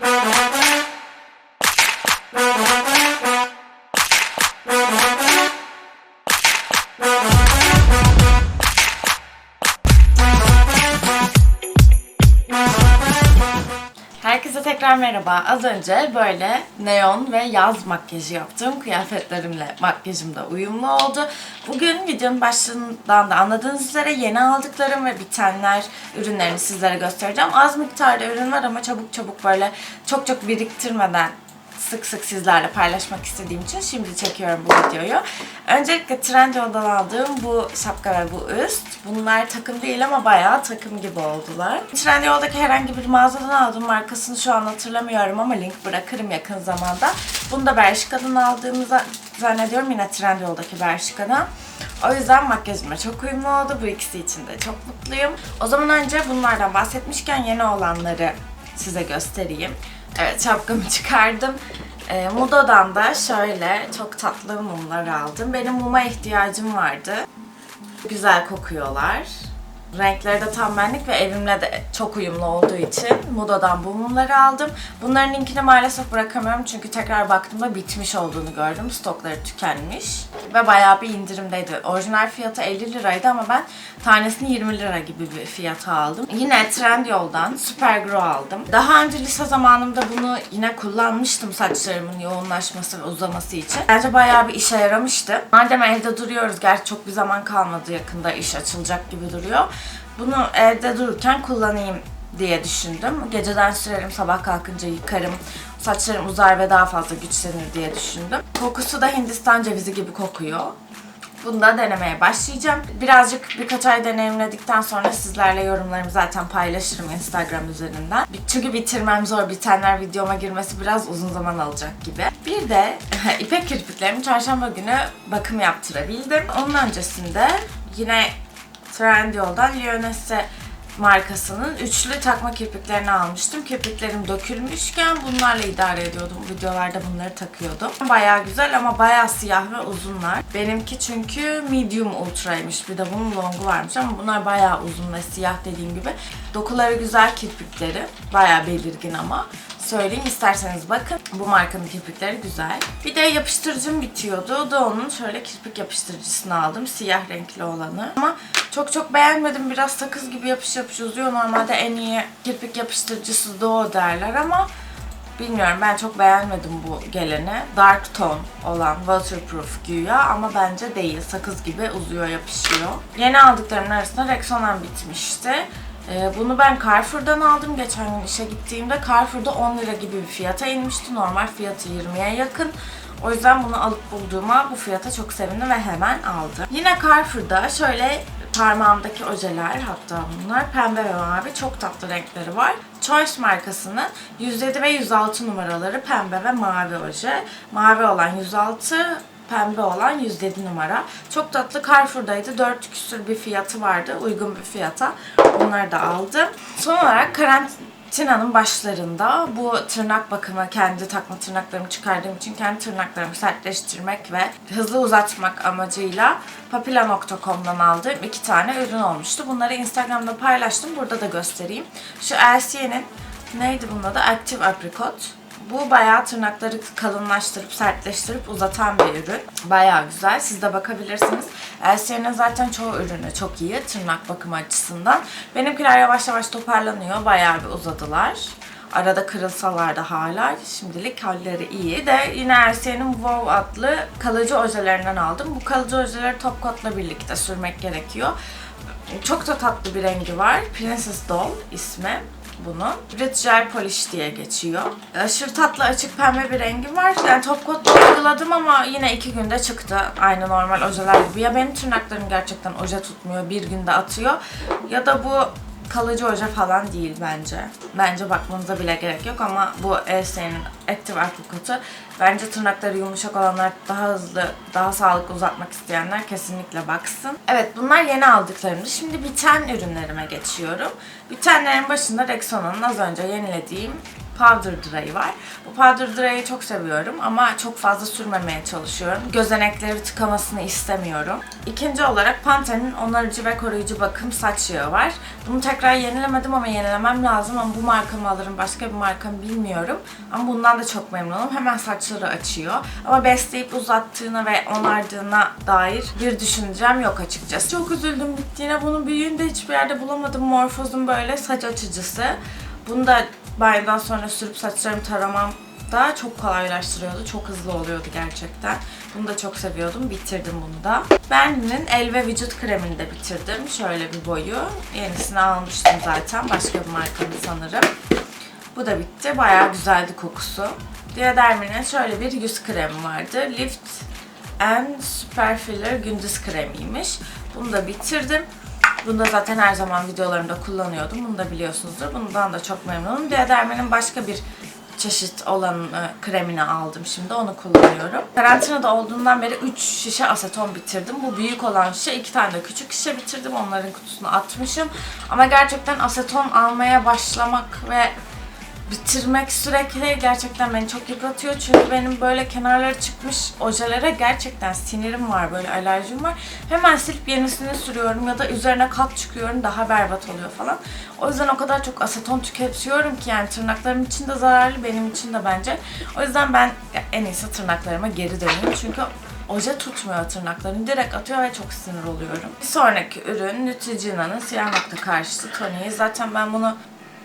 Música tekrar merhaba. Az önce böyle neon ve yaz makyajı yaptım. Kıyafetlerimle makyajım da uyumlu oldu. Bugün videonun başlığından da anladığınız üzere yeni aldıklarım ve bitenler ürünlerini sizlere göstereceğim. Az miktarda ürün var ama çabuk çabuk böyle çok çok biriktirmeden sık sık sizlerle paylaşmak istediğim için şimdi çekiyorum bu videoyu. Öncelikle Trendyol'dan aldığım bu şapka ve bu üst. Bunlar takım değil ama bayağı takım gibi oldular. Trendyol'daki herhangi bir mağazadan aldım. Markasını şu an hatırlamıyorum ama link bırakırım yakın zamanda. Bunu da Bershka'dan aldığımı zannediyorum. Yine Trendyol'daki Bershka'dan. O yüzden makyajıma çok uyumlu oldu. Bu ikisi için de çok mutluyum. O zaman önce bunlardan bahsetmişken yeni olanları size göstereyim. Evet şapkamı çıkardım. E, Modo'dan da şöyle çok tatlı mumlar aldım. Benim muma ihtiyacım vardı. Güzel kokuyorlar. Renkleri de tam benlik ve evimle de çok uyumlu olduğu için Modo'dan bu mumları aldım. Bunların linkini maalesef bırakamıyorum çünkü tekrar baktığımda bitmiş olduğunu gördüm. Stokları tükenmiş ve bayağı bir indirimdeydi. Orijinal fiyatı 50 liraydı ama ben tanesini 20 lira gibi bir fiyata aldım. Yine Trendyol'dan Supergrow aldım. Daha önce lise zamanımda bunu yine kullanmıştım saçlarımın yoğunlaşması ve uzaması için. Bence bayağı bir işe yaramıştı. Madem evde duruyoruz, gerçi çok bir zaman kalmadı yakında iş açılacak gibi duruyor. Bunu evde dururken kullanayım diye düşündüm. Geceden sürerim, sabah kalkınca yıkarım. Saçlarım uzar ve daha fazla güçlenir diye düşündüm. Kokusu da Hindistan cevizi gibi kokuyor. Bunu da denemeye başlayacağım. Birazcık birkaç ay deneyimledikten sonra sizlerle yorumlarımı zaten paylaşırım Instagram üzerinden. Çünkü bitirmem zor. Bitenler videoma girmesi biraz uzun zaman alacak gibi. Bir de ipek kirpiklerimi çarşamba günü bakım yaptırabildim. Onun öncesinde yine Trendyol'dan Lyonesse markasının üçlü takma kirpiklerini almıştım. Kirpiklerim dökülmüşken bunlarla idare ediyordum. Videolarda bunları takıyordum. Bayağı güzel ama bayağı siyah ve uzunlar. Benimki çünkü medium ultraymış. Bir de bunun longu varmış ama bunlar bayağı uzun ve siyah dediğim gibi. Dokuları güzel kirpikleri. Bayağı belirgin ama söyleyeyim isterseniz bakın. Bu markanın kirpikleri güzel. Bir de yapıştırıcım bitiyordu. O da onun şöyle kirpik yapıştırıcısını aldım. Siyah renkli olanı. Ama çok çok beğenmedim. Biraz sakız gibi yapış yapış uzuyor. Normalde en iyi kirpik yapıştırıcısı o derler ama Bilmiyorum ben çok beğenmedim bu geleni. Dark tone olan waterproof güya ama bence değil. Sakız gibi uzuyor yapışıyor. Yeni aldıklarımın arasında Rexona bitmişti. Ee, bunu ben Carrefour'dan aldım. Geçen gün işe gittiğimde Carrefour'da 10 lira gibi bir fiyata inmişti. Normal fiyatı 20'ye yakın. O yüzden bunu alıp bulduğuma bu fiyata çok sevindim ve hemen aldım. Yine Carrefour'da şöyle parmağımdaki ojeler hatta bunlar pembe ve mavi çok tatlı renkleri var. Choice markasının 107 ve 106 numaraları pembe ve mavi oje. Mavi olan 106, pembe olan 107 numara. Çok tatlı Carrefour'daydı. 4 küsür bir fiyatı vardı. Uygun bir fiyata. Bunları da aldım. Son olarak karantinanın başlarında bu tırnak bakımı, kendi takma tırnaklarımı çıkardığım için kendi tırnaklarımı sertleştirmek ve hızlı uzatmak amacıyla papila.com'dan aldığım iki tane ürün olmuştu. Bunları Instagram'da paylaştım. Burada da göstereyim. Şu LC'nin neydi bunun adı? Active Apricot. Bu bayağı tırnakları kalınlaştırıp sertleştirip uzatan bir ürün. Bayağı güzel. Siz de bakabilirsiniz. Elsier'in zaten çoğu ürünü çok iyi tırnak bakımı açısından. Benimkiler yavaş yavaş toparlanıyor. Bayağı bir uzadılar. Arada kırılsalar da hala şimdilik halleri iyi. De yine Elsier'in Wow adlı kalıcı ojelerinden aldım. Bu kalıcı ojeleri top coat'la birlikte sürmek gerekiyor. Çok da tatlı bir rengi var. Princess Doll ismi bunun. Red Polish diye geçiyor. Aşırı tatlı açık pembe bir rengi var. Yani top coat uyguladım ama yine iki günde çıktı. Aynı normal ojeler gibi. Ya benim tırnaklarım gerçekten oje tutmuyor. Bir günde atıyor. Ya da bu kalıcı oje falan değil bence. Bence bakmanıza bile gerek yok ama bu Elsie'nin Active Apricot'u bence tırnakları yumuşak olanlar daha hızlı, daha sağlıklı uzatmak isteyenler kesinlikle baksın. Evet bunlar yeni aldıklarımdı. Şimdi biten ürünlerime geçiyorum. Bitenlerin başında Rexona'nın az önce yenilediğim powder dry'ı var. Bu powder dry'ı çok seviyorum ama çok fazla sürmemeye çalışıyorum. Gözenekleri tıkamasını istemiyorum. İkinci olarak Pantene'in onarıcı ve koruyucu bakım saç yağı var. Bunu tekrar yenilemedim ama yenilemem lazım ama bu marka mı alırım başka bir marka mı bilmiyorum. Ama bundan da çok memnunum. Hemen saçları açıyor. Ama besleyip uzattığına ve onardığına dair bir düşüncem yok açıkçası. Çok üzüldüm bittiğine. Bunu büyüğünde hiçbir yerde bulamadım. Morphos'un böyle saç açıcısı. Bunu da banyodan sonra sürüp saçlarımı taramam da çok kolaylaştırıyordu. Çok hızlı oluyordu gerçekten. Bunu da çok seviyordum. Bitirdim bunu da. Ben'in el ve vücut kremini de bitirdim. Şöyle bir boyu. Yenisini almıştım zaten. Başka bir markanın sanırım. Bu da bitti. Bayağı güzeldi kokusu. Diadermi'nin şöyle bir yüz kremi vardı. Lift and Super Filler gündüz kremiymiş. Bunu da bitirdim. Bunu da zaten her zaman videolarımda kullanıyordum. Bunu da biliyorsunuzdur. Bundan da çok memnunum. Diadermi'nin başka bir çeşit olan e, kremini aldım şimdi. Onu kullanıyorum. Karantinada olduğundan beri 3 şişe aseton bitirdim. Bu büyük olan şişe, 2 tane de küçük şişe bitirdim. Onların kutusunu atmışım. Ama gerçekten aseton almaya başlamak ve bitirmek sürekli gerçekten beni çok yıpratıyor. Çünkü benim böyle kenarları çıkmış ojelere gerçekten sinirim var, böyle alerjim var. Hemen silip yenisini sürüyorum ya da üzerine kat çıkıyorum daha berbat oluyor falan. O yüzden o kadar çok aseton tüketiyorum ki yani tırnaklarım için de zararlı, benim için de bence. O yüzden ben en iyisi tırnaklarıma geri döneyim. Çünkü oje tutmuyor tırnaklarını. Direkt atıyor ve çok sinir oluyorum. Bir sonraki ürün Neutrogena'nın siyah nokta karşıtı toniği. Zaten ben bunu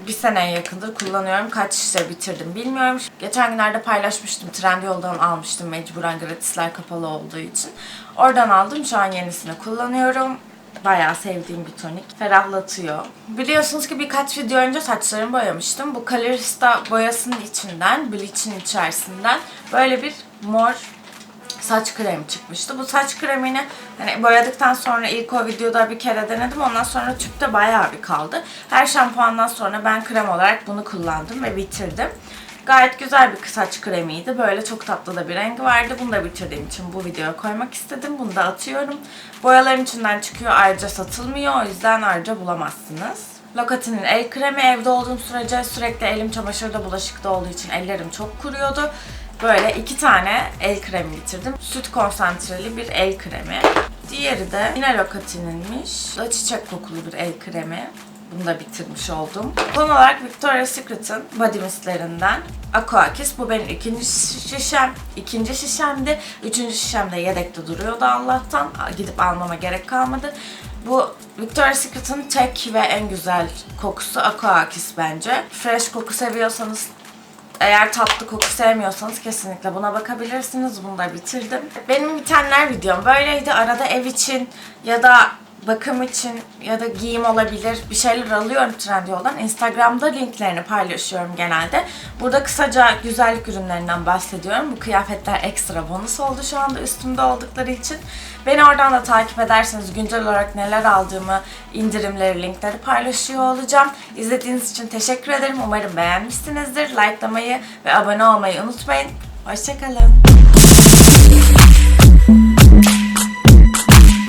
bir seneye yakındır kullanıyorum. Kaç şişe bitirdim bilmiyorum. Geçen günlerde paylaşmıştım. Trendyol'dan almıştım mecburen gratisler kapalı olduğu için. Oradan aldım. Şu an yenisini kullanıyorum. Bayağı sevdiğim bir tonik. Ferahlatıyor. Biliyorsunuz ki birkaç video önce saçlarımı boyamıştım. Bu Colorista boyasının içinden, bleach'in içerisinden böyle bir mor saç kremi çıkmıştı. Bu saç kremini hani boyadıktan sonra ilk o videoda bir kere denedim. Ondan sonra tüpte bayağı bir kaldı. Her şampuandan sonra ben krem olarak bunu kullandım ve bitirdim. Gayet güzel bir saç kremiydi. Böyle çok tatlı da bir rengi vardı. Bunu da bitirdiğim için bu videoya koymak istedim. Bunu da atıyorum. Boyaların içinden çıkıyor. Ayrıca satılmıyor. O yüzden ayrıca bulamazsınız. Locatine'in el kremi evde olduğum sürece sürekli elim çamaşırda bulaşıkta olduğu için ellerim çok kuruyordu. Böyle iki tane el kremi bitirdim. Süt konsantreli bir el kremi. Diğeri de yine Locatine'inmiş. Bu da çiçek kokulu bir el kremi. Bunu da bitirmiş oldum. Son olarak Victoria's Secret'ın body mistlerinden Aqua Kiss. Bu benim ikinci şişem. ikinci şişemdi. Üçüncü şişem de yedekte duruyordu Allah'tan. Gidip almama gerek kalmadı. Bu Victoria's Secret'ın tek ve en güzel kokusu Aqua Kiss bence. Fresh koku seviyorsanız eğer tatlı koku sevmiyorsanız kesinlikle buna bakabilirsiniz. Bunu da bitirdim. Benim bitenler videom böyleydi. Arada ev için ya da bakım için ya da giyim olabilir bir şeyler alıyorum Trendyol'dan. Instagram'da linklerini paylaşıyorum genelde. Burada kısaca güzellik ürünlerinden bahsediyorum. Bu kıyafetler ekstra bonus oldu şu anda üstümde oldukları için. Beni oradan da takip ederseniz güncel olarak neler aldığımı, indirimleri, linkleri paylaşıyor olacağım. İzlediğiniz için teşekkür ederim. Umarım beğenmişsinizdir. Likelamayı ve abone olmayı unutmayın. Hoşçakalın.